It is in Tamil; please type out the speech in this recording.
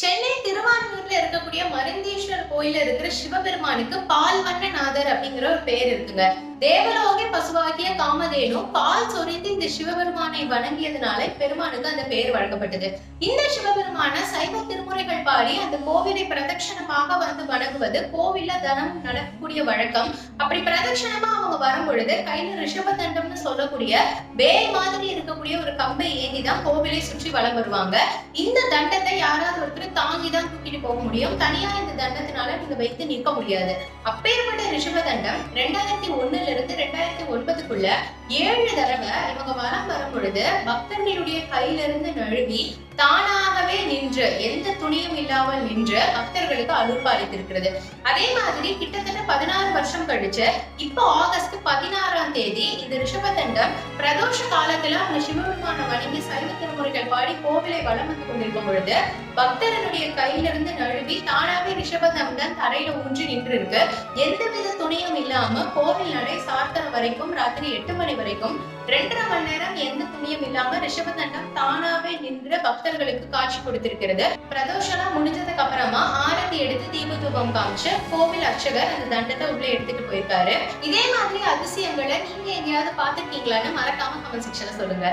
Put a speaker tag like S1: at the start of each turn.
S1: சென்னை திருவான்மூர்ல இருக்கக்கூடிய மருந்தீஸ்வரர் கோயில இருக்கிற சிவபெருமானுக்கு பால் வண்ணநாதர் அப்படிங்கிற ஒரு பேர் இருக்குங்க. தேவலோகே பசுவாகிய காமதேனும் பால் சொரிந்து இந்த சிவபெருமானை வணங்கியதுனால பெருமானுக்கு அந்த பெயர் வழங்கப்பட்டது. இந்த சிவபெருமான சைவ திருமுறைகள் பாடி அந்த கோவிலை பிரதட்சணமாக வந்து வணங்குவது கோவில்ல தனம் நடக்கக்கூடிய வழக்கம். அப்படி பிரதட்சணமா அவங்க வரும் பொழுது கையில ரிஷப தண்டம்னு சொல்லக்கூடிய வேல் மாதிரி இருக்கக்கூடிய ஒரு கம்பை ஏந்தி தான் கோவிலை சுற்றி வலம் வருவாங்க. இந்த தண்டத்தை யாராவது ஒருத்தர் தாங்கி தான் தூக்கிட்டு போக முடியும். தனியா இந்த தண்டத்தினால நீங்க வைத்து நிற்க முடியாது. அப்பேற்பட்ட ரிஷப தண்டம் ரெண்டாயிரத்தி ஒண்ணுல இருந்து ரெண்டாயிரத்தி ஒன்பதுக்குள்ள ஏழு தடவை இவங்க வரம் வரும் பொழுது பக்தர்களுடைய கையிலிருந்து நழுவி தானாகவே நின்று எந்த துணியும் இல்லாமல் நின்று பக்தர்களுக்கு அருள்பா அளித்திருக்கிறது அதே மாதிரி கிட்டத்தட்ட பதினாறு வருஷம் கழிச்சு இப்போ ஆகஸ்ட் பதினாறாம் தேதி இந்த ரிஷபதண்டம் பிரதோஷ காலத்துல அவங்க சிவபெருமான வணங்கி சைவ திருமுறைகள் பாடி கோவிலை வளம் வந்து கொண்டிருக்கும் பொழுது பக்தரனுடைய கையிலிருந்து நழுவி தானா ரிஷபதண்டம் தரையில ஊன்றி நின்று இருக்கு எந்தவித துணியும் இல்லாம கோவில் நடை சாத்தன வரைக்கும் ராத்திரி எட்டு மணி வரைக்கும் ரெண்டரை மணி நேரம் எந்த துணியும் இல்லாம ரிஷபதண்டம் தானாவே நின்று பக்தர்களுக்கு காட்சி கொடுத்திருக்கிறது. பிரதோஷனா முடிஞ்சதுக்கு அப்புறமா ஆரத்தி எடுத்து தீப தூபம் காமிச்சு கோவில் அர்ச்சகர் அந்த தண்டத்தை உள்ள எடுத்துட்டு போயிருக்காரு. இதே மாதிரி அதிசயங்களை நீங்க எங்கேயாவது பாத்துருக்கீங்களான்னு மறக்காம கமெண்ட் செக்ஷன்ல சொல்லுங்க.